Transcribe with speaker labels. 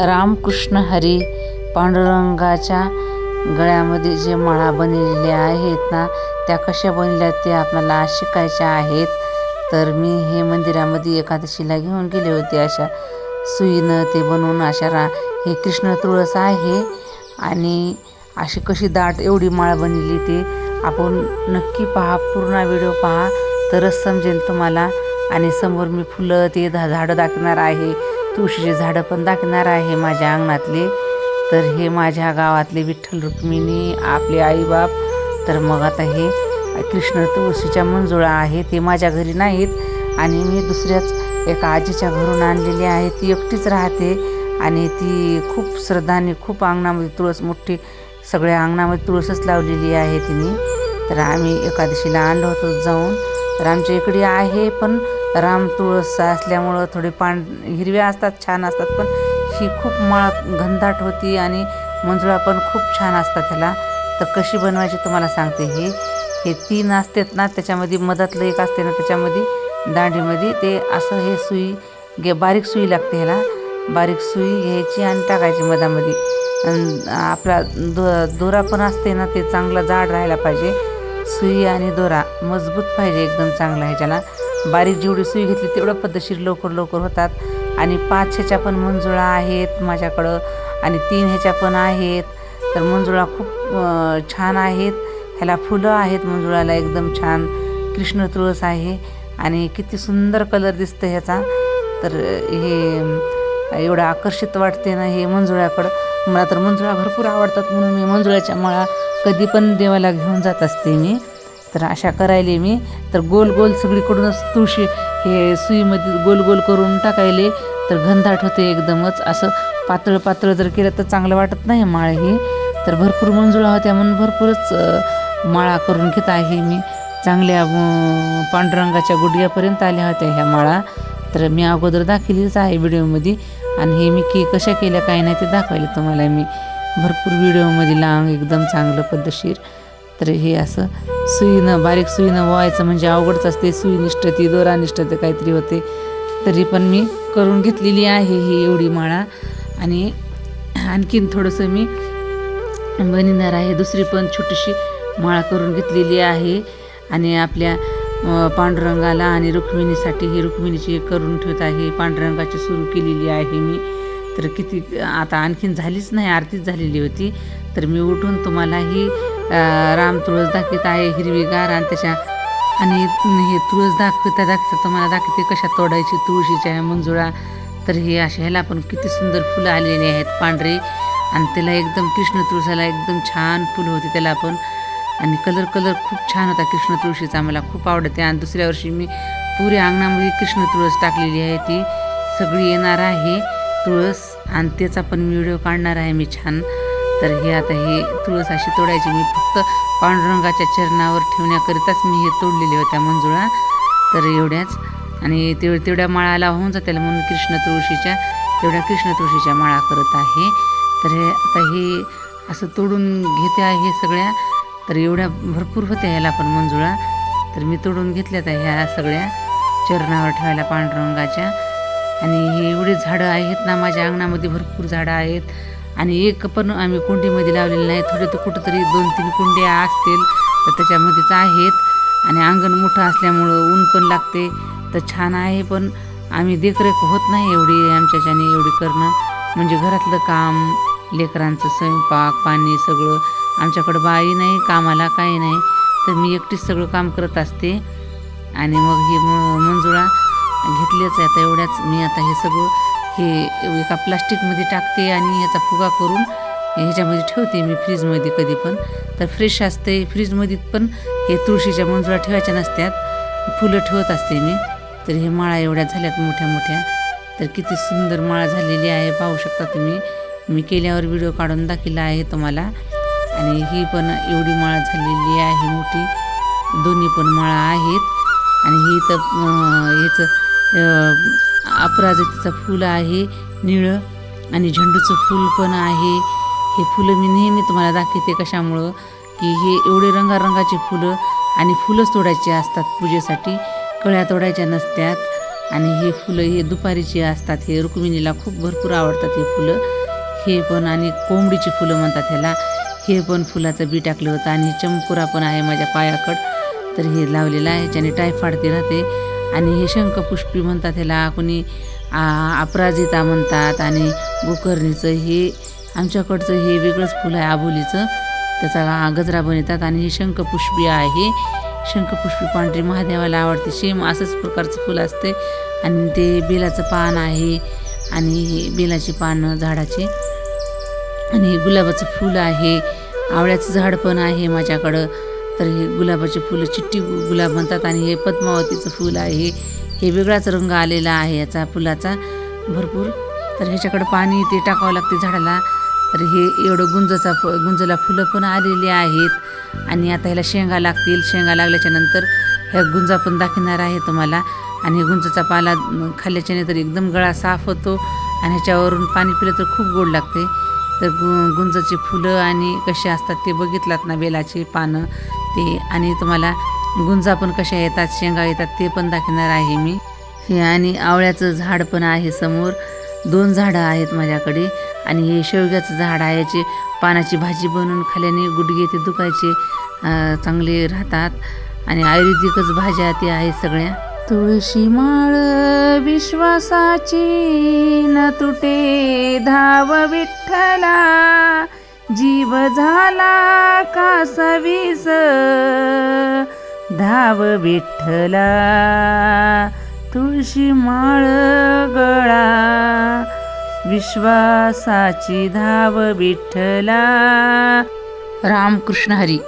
Speaker 1: रामकृष्ण हरी पांडुरंगाच्या गळ्यामध्ये जे माळा बनलेल्या आहेत ना त्या कशा बनल्या ते आपल्याला शिकायच्या आहेत. तर मी हे मंदिरामध्ये एकादशीला घेऊन गेले होते अशा सुईनं ते बनवून अशा रा हे कृष्ण तुळस आहे आणि अशी कशी दाट एवढी माळ बनलेली ते आपण नक्की पहा पूर्ण व्हिडिओ पहा. तरच समजेल तुम्हाला. आणि समोर मी फुलं ते धा झाडं दाखवणार आहे. तुळशीचे झाडं पण दाखणार आहे माझ्या अंगणातले. तर हे माझ्या गावातले विठ्ठल रुक्मिणी आपले आईबाप. तर मग आता हे कृष्ण तुळशीच्या मंजुळा आहे ते माझ्या घरी नाहीत. आणि मी दुसऱ्याच एका आजीच्या घरून आणलेली आहे ती एकटीच राहते. आणि ती खूप श्रद्धाने खूप अंगणामध्ये तुळस मोठी सगळ्या अंगणामध्ये तुळसच लावलेली आहे तिने. तर आम्ही एकादशीला आणलं होतो जाऊन. तर आमच्या इकडे आहे पण राम तुळस असल्यामुळं थोडे पांढ हिरव्या असतात छान असतात पण ही खूप माळ घनदाट होती आणि मंजुळा पण खूप छान असतात ह्याला तर कशी बनवायची तुम्हाला सांगते हे. हे तीन असतात ना त्याच्यामध्ये मधातलं एक असते ना त्याच्यामध्ये दांडीमध्ये ते असं हे सुई गे बारीक सुई लागते ह्याला. बारीक सुई घ्यायची आणि टाकायची मधामध्ये. आपला दो दोरा पण असते ना ते चांगला जाड राहायला पाहिजे. सुई आणि दोरा मजबूत पाहिजे एकदम चांगला ह्याच्याला. बारीक जेवढी सुई घेतली तेवढं पद्धतशीर लवकर लवकर होतात. आणि पाच ह्याच्या पण मंजुळा आहेत माझ्याकडं आणि तीन ह्याच्या पण आहेत. तर मंजुळा खूप छान आहेत. ह्याला फुलं आहेत मंजुळाला एकदम छान. कृष्ण तुळस आहे आणि किती सुंदर कलर दिसतं ह्याचा. तर हे एवढं आकर्षित वाटते ना हे मंजुळ्याकडं मला तर मंजुळा भरपूर आवडतात म्हणून मी मंजुळ्याच्या माळा कधी पण देवाला घेऊन जात असते मी. तर अशा करायले मी. तर गोल गोल सगळीकडूनच तुळशी हे सुईमध्ये गोल गोल करून टाकायले. तर घनदाट होते एकदमच. असं पातळ पातळ जर केलं तर चांगलं वाटत नाही माळ ही. तर भरपूर मंजुळा होत्या म्हणून भरपूरच माळा करून घेत आहे मी. चांगल्या अ, पांडुरंगाच्या गुडघ्यापर्यंत आल्या होत्या ह्या माळा. तर मी अगोदर दाखवलीच आहे व्हिडिओमध्ये. आणि हे मी की कशा केल्या काय नाही ते दाखवले तुम्हाला मी. भरपूर व्हिडिओमध्ये लांब एकदम चांगलं पद्धतशीर. तर हे असं सुईनं बारीक सुईनं व्हायचं म्हणजे अवघडच असते. सुई निष्ठती दोरा निष्ठते काहीतरी होते. तरी पण मी करून घेतलेली आहे ही एवढी माळा. आणि आणखीन थोडंसं मी बनिणार आहे. दुसरी पण छोटीशी माळा करून घेतलेली आहे. आणि आपल्या पांडुरंगाला आणि रुक्मिणीसाठी ही रुक्मिणीची करून ठेवत आहे. पांडुरंगाची सुरू केलेली आहे मी. तर किती आता आणखीन झालीच नाही आरतीच झालेली होती. तर मी उठून तुम्हाला ही राम तुळस दाखवत आहे हिरवीगार आणि त्याच्या आणि हे तुळस दाखवता दाखवता तुम्हाला दाखवते कशा तोडायची तुळशीच्या आहे मंजुळा. तर हे अशा ह्याला पण किती सुंदर फुलं आलेली आहेत पांढरे. आणि त्याला एकदम कृष्ण तुळसाला एकदम छान फुलं होती त्याला पण. आणि कलर कलर खूप छान होता कृष्ण तुळशीचा. मला खूप आवडते. आणि दुसऱ्या वर्षी मी पुऱ्या अंगणामध्ये कृष्ण तुळस टाकलेली आहे ती. सगळी येणार आहे तुळस. आणि त्याचा पण व्हिडिओ काढणार आहे मी छान. तर हे आता हे तुळस अशी तोडायची. मी फक्त पांडुरंगाच्या चरणावर ठेवण्याकरिताच मी हे तोडलेले होत्या मंजुळा. तर एवढ्याच. आणि तेव तेवढ्या माळाला होऊन जातील म्हणून कृष्ण तुळशीच्या तेवढ्या कृष्ण तुळशीच्या माळा करत आहे. तर हे आता हे असं तोडून घेते आहे सगळ्या. तर एवढ्या भरपूर होत्या ह्याला पण मंजुळा. तर मी तोडून घेतल्यात ह्या सगळ्या चरणावर ठेवायला पांडुरंगाच्या. आणि हे एवढे झाडं आहेत ना माझ्या अंगणामध्ये भरपूर झाडं आहेत. आणि एक पण आम्ही कुंडीमध्ये लावलेलं नाही. थोडे तर कुठंतरी दोन तीन कुंड्या असतील तर त्याच्यामध्येच आहेत. आणि अंगण मोठं असल्यामुळं ऊन पण लागते. तर छान आहे पण आम्ही देखरेख होत नाही एवढी आमच्याच्याने एवढी करणं. म्हणजे घरातलं काम लेकरांचं स्वयंपाक पाणी सगळं. आमच्याकडं बाई नाही कामाला काही नाही. तर मी एकटीच सगळं काम करत असते. आणि मग हे म मंजुळा घेतलीच आहे आता एवढ्याच. मी आता हे सगळं हे एका प्लास्टिकमध्ये टाकते आणि याचा फुगा करून ह्याच्यामध्ये ठेवते मी फ्रीजमध्ये कधी पण. तर फ्रेश असते. फ्रीजमध्ये पण हे तुळशीच्या मंजुळा ठेवायच्या नसत्यात. फुलं ठेवत असते मी. तर हे माळा एवढ्या झाल्यात मोठ्या मोठ्या. तर किती सुंदर माळा झालेली आहे. पाहू शकता तुम्ही. मी केल्यावर व्हिडिओ काढून दाखवला आहे तुम्हाला. आणि ही पण एवढी माळा झालेली आहे मोठी. दोन्ही पण माळा आहेत. आणि ही तर ह्याचं अपराजिताचं फूल आहे निळं आणि झेंडूचं फूल पण आहे. हे फुलं मी नेहमी तुम्हाला दाखवते कशामुळं? की हे एवढे रंगारंगाचे फुलं आणि फुलंच तोडायचे असतात पूजेसाठी कळ्या तोडायच्या नसत्यात. आणि हे फुलं हे दुपारीची असतात हे रुक्मिणीला खूप भरपूर आवडतात हे फुलं. हे पण आणि कोंबडीची फुलं म्हणतात ह्याला. हे पण फुलाचं बी टाकलं होतं आणि चमकुरा पण आहे माझ्या पायाकड. तर हे लावलेलं आहे ह्याच्याने टायफॉइड ते राहते. आणि हे शंखपुष्पी म्हणतात ह्याला कोणी अपराजिता म्हणतात आणि गोकर्णीचं हे आमच्याकडचं हे वेगळंच फुल आहे आबोलीचं. त्याचा गजरा बनवतात आणि हे शंखपुष्पी आहे. शंखपुष्पी पांढरी महादेवाला आवडते. सेम असंच प्रकारचं फुलं असते. आणि ते बेलाचं पान आहे. आणि हे बेलाची पानं झाडाचे. आणि हे गुलाबाचं फुलं आहे. आवळ्याचं झाड पण आहे माझ्याकडं. तर हे गुलाबाचे फुलं चिट्टी गुलाब म्हणतात आणि हे पद्मावतीचं फूल आहे. हे वेगळाच रंग आलेला आहे याचा फुलाचा भरपूर. तर ह्याच्याकडं पाणी ते टाकावं लागते झाडाला. तर हे एवढं गुंजाचा फ गुंजला फुलं पण आलेली आहेत. आणि आता ह्याला शेंगा लागतील. शेंगा लागल्याच्या नंतर ह्या गुंजा पण दाखवणार आहे तुम्हाला. आणि गुंजाचा पाला खाल्ल्याच्याने तर एकदम गळा साफ होतो. आणि ह्याच्यावरून पाणी पिलं तर खूप गोड लागते. तर गु गुंजाची फुलं आणि कसे असतात ते बघितलात ना बेलाची पानं. ते आणि तुम्हाला गुंजा पण कशा येतात शेंगा येतात ते पण दाखवणार आहे मी. हे आणि आवळ्याचं झाड पण आहे समोर. दोन झाडं आहेत माझ्याकडे आणि हे शेवग्याचं झाड आहे याची पानाची भाजी बनवून खाल्याने गुडघे ते दुखायचे चांगले राहतात. आणि आयुर्वेदिकच भाज्या ते आहेत सगळ्या. तुळशी माळ विश्वासाची न तुटे धाव विठ्ठला. जीव झाला का सवीस? धाव विठ्ठला तुळशी माळ गळा. विश्वासाची धाव विठ्ठला. रामकृष्ण हरी.